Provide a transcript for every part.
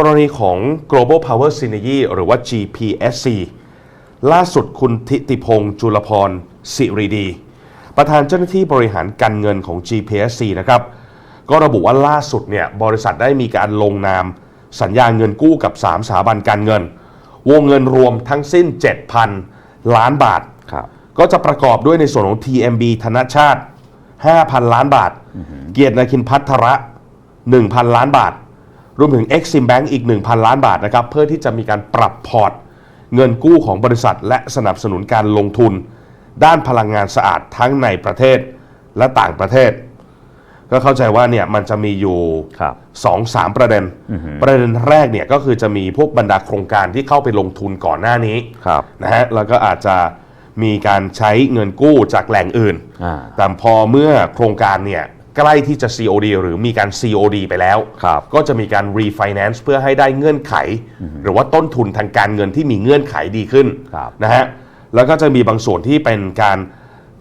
กรณีของ Global Power Synergy หรือว่า GPSC ล่าสุดคุณทิติพงศ์จุลพรสิริดี ประธานเจ้าหน้าที่บริหารการเงินของ GPSC นะครับ ก็ระบุว่าล่าสุดเนี่ยบริษัทได้มีการลงนาม สัญญาเงินกู้กับ 3 สถาบันการเงิน วงเงินรวมทั้งสิ้น 7,000 ล้านบาทครับก็จะประกอบด้วยในส่วนของ TMB ธนชาติ 5,000 ล้านบาท เกียรตินาคินพัทระ 1,000 ล้านบาท รวมถึง Exim Bank อีก 1,000 ล้านบาทนะครับเพื่อที่จะมีการปรับพอร์ต เงินกู้ของบริษัท และสนับสนุนการลงทุน ด้านพลังงานสะอาดทั้งในประเทศและต่างประเทศ ก็เข้าใจว่าเนี่ยมันจะมีอยู่ครับสองสามประเด็น ประเด็นแรกเนี่ยก็คือจะมีพวกบรรดาโครงการที่เข้าไปลงทุนก่อนหน้านี้ครับนะฮะแล้วก็อาจจะมีการใช้เงินกู้จากแหล่งอื่นอ่าแต่พอเมื่อโครงการเนี่ย ใกล้ที่จะ COD หรือมีการ COD ไปแล้ว ครับก็จะมีการ refinance เพื่อให้ได้เงื่อนไข หรือว่าต้นทุนทางการเงินที่มีเงื่อนไขดีขึ้นครับ นะฮะแล้วก็จะมีบางส่วนที่เป็นการ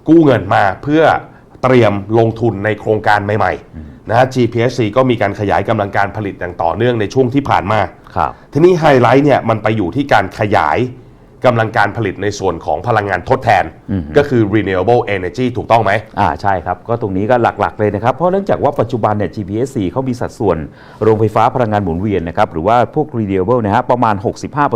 กู้เงินมาเพื่อเตรียมลงทุนในโครงการใหม่ๆนะฮะ GPSC ก็มีการขยายกำลังการผลิตอย่างต่อเนื่องในช่วงที่ผ่านมา ครับ ทีนี้ไฮไลท์เนี่ยมันไปอยู่ที่การขยาย กำลังการผลิตในส่วนของพลังงานทดแทน ก็คือ renewable energy ถูกต้องไหมอ่าใช่ครับ ก็ตรงนี้ก็หลักๆเลยนะครับ เพราะเนื่องจากว่าปัจจุบันเนี่ย GPSC เขามีสัดส่วนโรงไฟฟ้าพลังงานหมุนเวียนนะครับ หรือว่าพวก renewable นะฮะประมาณ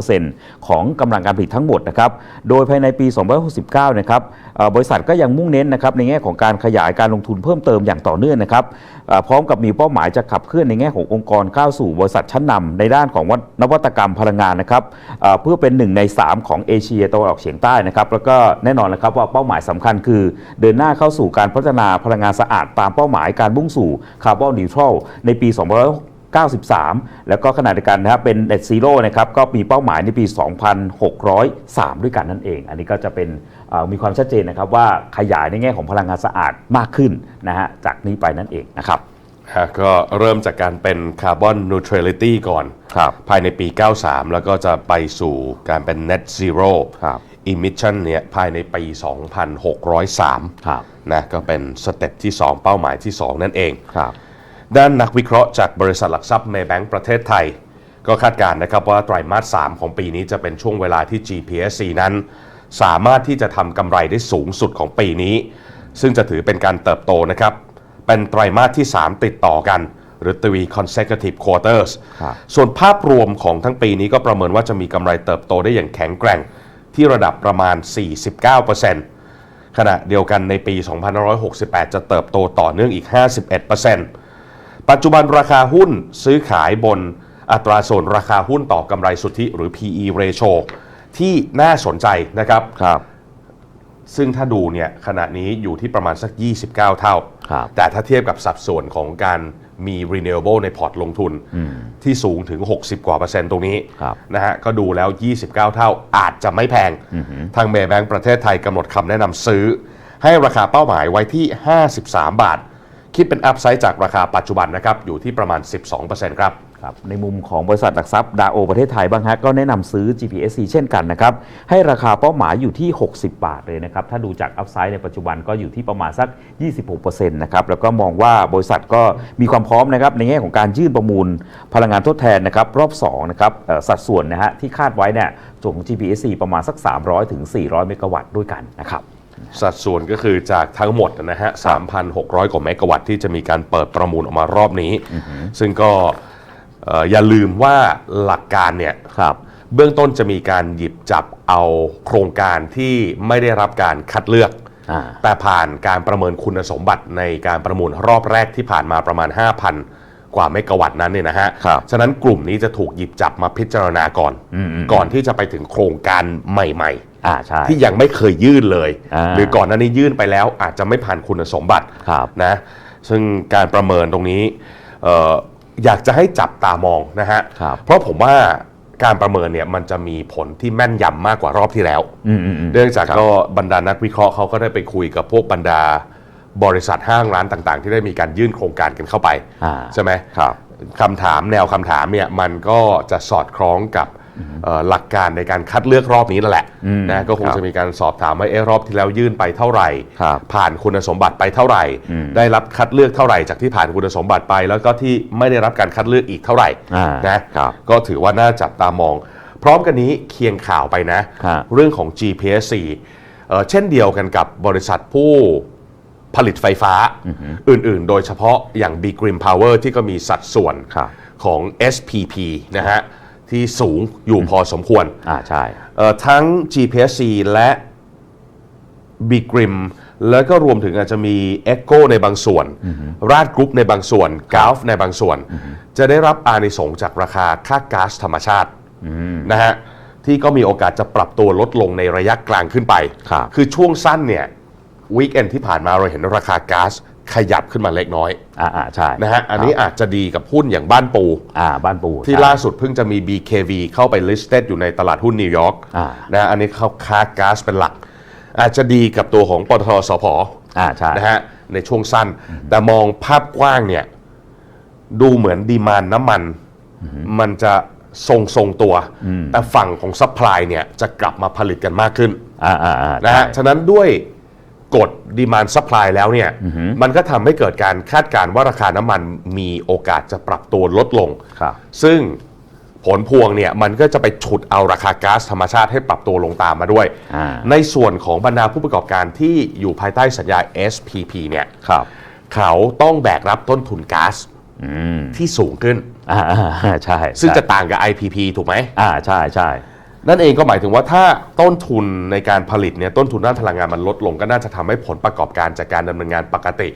65%ของกำลังการผลิตทั้งหมดนะครับ โดยภายในปี 2569 นะครับเอ่อบริษัทก็ยังมุ่งเน้นนะครับในแง่ของการขยายการลงทุนเพิ่มเติมอย่างต่อเนื่องนะครับเอ่อพร้อมกับมีเป้าหมายจะขับเคลื่อนในแง่ขององค์กรก้าวสู่บริษัทชั้นนำในด้านของนวัตกรรมพลังงานนะครับเอ่อเพื่อเป็นหนึ่งใน 3 ของเอเชียตะวันออกเฉียงใต้นะครับแล้วก็แน่นอนนะครับว่าเป้าหมายสำคัญคือ เดินหน้าเข้าสู่การพัฒนาพลังงานสะอาดตามเป้าหมายการมุ่งสู่คาร์บอนนิวทรัลในปี2593 แล้วก็ขณะเดียวกันนะครับเป็น net zero นะครับก็มีเป้าหมายในปี 2603 ด้วยกันนั่นเอง อันนี้ก็จะเป็นมีความชัดเจนนะครับว่าขยายในแง่ของพลังงานสะอาดมากขึ้นนะฮะจากนี้ไปนั่นเองนะครับ ฮะก็เริ่มจากการเป็นคาร์บอนนิวทรัลิตี้ก่อนครับภายในปี 93 แล้วก็จะไปสู่การเป็น net zero ครับ emission เนี่ยภายในปี 2603ครับนะก็เป็นสเต็ปที่ 2 เป้าหมายที่ 2 นั่นเองครับด้านนักวิเคราะห์จากบริษัทหลักทรัพย์เมย์แบงก์ประเทศไทย ก็คาดการณ์นะครับว่าไตรมาส 3 ของปีนี้จะเป็นช่วงเวลาที่ GPSC นั้น สามารถที่จะทำกำไรได้สูงสุดของปีนี้ ซึ่งจะถือเป็นการเติบโตนะครับ เป็นไตรมาสที่ 3 ติดต่อกัน หรือ three consecutive quarters ครับส่วนภาพรวมของทั้งปีนี้ก็ประเมินว่าจะมีกำไรเติบโตได้อย่างแข็งแกร่งที่ระดับประมาณ 49%ขณะเดียวกันในปี 2568 จะเติบโตต่อเนื่องอีก 51%ปัจจุบันราคาหุ้นซื้อขายบนอัตราส่วนราคาหุ้นต่อกำไรสุทธิหรือ PE ratio ที่น่าสนใจนะครับครับ ซึ่งถ้าดูเนี่ยขณะนี้อยู่ที่ประมาณสัก 29 เท่า ครับ แต่ถ้าเทียบกับสัดส่วนของการมี renewable ในพอร์ตลงทุนที่สูงถึง 60 กว่าเปอร์เซ็นต์ตรงนี้ครับนะฮะก็ดูแล้ว 29 เท่าอาจจะไม่แพงทางเมย์แบงก์ประเทศไทยกำหนดคำแนะนำซื้อ ให้ราคาเป้าหมายไว้ที่ 53 บาท คิดเป็นอัพไซด์จากราคาปัจจุบันนะครับ อยู่ที่ประมาณ 12%ครับ ครับในมุมของบริษัทหลักทรัพย์ดาโอประเทศไทยบ้างฮะก็แนะนำซื้อ GPSC เช่นกันนะครับ ให้ราคาเป้าหมายอยู่ที่ 60 บาทเลยนะครับ ถ้าดูจากอัพไซด์ในปัจจุบันก็อยู่ที่ประมาณสัก 26%นะครับ แล้วก็มองว่าบริษัทก็มีความพร้อมนะครับ ในแง่ของการยื่นประมูลพลังงานทดแทนนะครับ รอบ 2 นะครับเอ่อสัดส่วนนะฮะที่คาดไว้เนี่ยส่วนของ GPSC ประมาณสัก 300ถึง400 เมกะวัตต์ด้วยกันนะครับสัดส่วนก็คือจากทั้งหมดนะฮะ3,600 กว่าเมกะวัตต์ที่จะมีการเปิดประมูลออกมารอบนี้ ซึ่งก็เอ่ออย่าลืมว่าหลักการเนี่ยครับเบื้องต้นจะมีการหยิบจับเอาโครงการที่ไม่ได้รับการคัดเลือกอ่าแต่ผ่านการประเมินคุณสมบัติในการประมูลรอบแรกที่ผ่านมาประมาณ 5,000 กว่าเมกะวัตต์นั้นเนี่ยนะฮะครับฉะนั้นกลุ่มนี้จะถูกหยิบจับมาพิจารณาก่อน ก่อนที่จะไปถึงโครงการใหม่อ่าใช่ๆที่ยังไม่เคยยื่นเลยอ่าหรือก่อนหน้านี้ยื่นไปแล้วอาจจะไม่ผ่านคุณสมบัติครับนะ ซึ่งการประเมินตรงนี้เอ่ออยากจะให้จับตามองนะฮะ ครับ เพราะผมว่าการประเมินเนี่ยมันจะมีผลที่แม่นยำมากกว่ารอบที่แล้ว อืมอืมอืม เนื่องจากก็บรรดานักวิเคราะห์เขาก็ได้ไปคุยกับพวกบรรดาบริษัทห้างร้านต่างๆ ที่ได้มีการยื่นโครงการกันเข้าไป อ่า ใช่ไหมครับ คำถามแนวคำถามเนี่ยมันก็จะสอดคล้องกับเอ่อ หลักการในการคัดเลือกรอบนี้นั่นแหละอืมนะก็คงครับจะมีการสอบถามว่าเอะรอบที่แล้วยื่นไปเท่าไหร่ครับผ่านคุณสมบัติไปเท่าไหร่อืมได้รับคัดเลือกเท่าไหร่จากที่ผ่านคุณสมบัติไป แล้วก็ที่ไม่ได้รับการคัดเลือกอีกเท่าไหร่อ่านะครับก็ถือว่าน่าจับตามอง พร้อมกันนี้เคียงข่าวไปนะครับเรื่องของ GPSC เอ่อเช่นเดียวกันกับบริษัทผู้ผลิตไฟฟ้าอื่นๆ โดยเฉพาะอย่าง b g r i m Power ที่ก็มีสัดส่วนครับของ SPP นะฮะ ที่สูงอยู่พอสมควรอ่าใช่เอ่อทั้ง GPSC และ b g r i m แล้วก็รวมถึงอาจจะมี Echo ในบางส่วน ราดกรุ๊ปในบางส่วน g u l f ในบางส่วน จะได้รับอานิสงส์จากราคาค่าก๊าซธรรมชาตินะฮะที่ก็มีโอกาสจะปรับตัวลดลงในระยะกลางขึ้นไปครับคือช่วงสั้นเนี่ยวีคเอนที่ผ่านมาเราเห็นราคาก๊าซ ขยับขึ้นมาเล็กน้อยอ่าอ่าใช่นะฮะอันนี้อาจจะดีกับหุ้นอย่างบ้านปู อ่าบ้านปูที่ใช่ล่าสุดเพิ่งจะมี BKV เข้าไป listed อยู่ในตลาดหุ้นนิวยอร์กอ่านะอันนี้เขาค้าก๊าซเป็นหลัก อาจจะดีกับตัวของปตทสพอ่าใช่นะฮะในช่วงสั้น แต่มองภาพกว้างเนี่ยดูเหมือนดีมานน้ำมัน มันจะทรงทรงๆตัว แต่ฝั่งของซัพพลายเนี่ยจะกลับมาผลิตกันมากขึ้นอ่าอ่าอ่านะฮะใช่ฉะนั้นด้วย กฎดีมานซัพพลายแล้วเนี่ยมันก็ทำให้เกิดการคาดการณ์ว่าราคาน้ำมันมีโอกาสจะปรับตัวลดลง ครับ ซึ่งผลพวงเนี่ยมันก็จะไปฉุดเอาราคาก๊าซธรรมชาติให้ปรับตัวลงตามมาด้วย อ่า ในส่วนของบรรดาผู้ประกอบการที่อยู่ภายใต้สัญญา SPP เนี่ยครับ เขาต้องแบกรับต้นทุนก๊าซอืมที่สูงขึ้น อ่าอ่าใช่ซึ่งใช่จะต่างกับ IPP ถูกไหม อ่าใช่ใช่ นั่นเองก็หมายถึงว่าถ้าต้นทุนในการผลิตเนี่ยต้นทุนด้านพลังงานมันลดลงก็น่าจะทำให้ผลประกอบการจากการดำเนินงานปกติ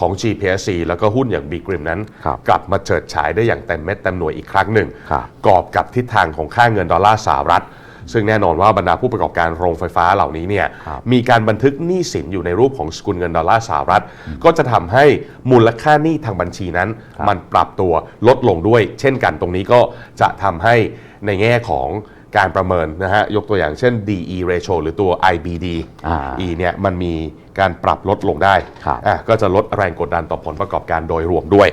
ของ GPSC แล้วก็หุ้นอย่าง b g r i m นั้นครับกลับมาเฉิดฉายได้อย่างเต็มเม็ดเต็มหน่วยอีกครั้งหนึ่งครับกอบกับทิศทางของค่าเงินดอลลาร์สหรัฐ ซึ่งแน่นอนว่าบรรดาผู้ประกอบการโรงไฟฟ้าเหล่านี้เนี่ยครับมีการบันทึกหนี้สินอยู่ในรูปของสกุลเงินดอลลาร์สหรัฐ ก็จะทำให้มูลค่าหนี้ทางบัญชีนั้น มันปรับตัวลดลงด้วย เช่นกันตรงนี้ก็จะทำให้ในแง่ของ การประเมินนะฮะยกตัวอย่างเช่น DE ratio หรือตัว IBD อ่า E เนี่ยมันมีการปรับลดลงได้ครับ อะก็จะลดแรงกดดันต่อผลประกอบการโดยรวมด้วย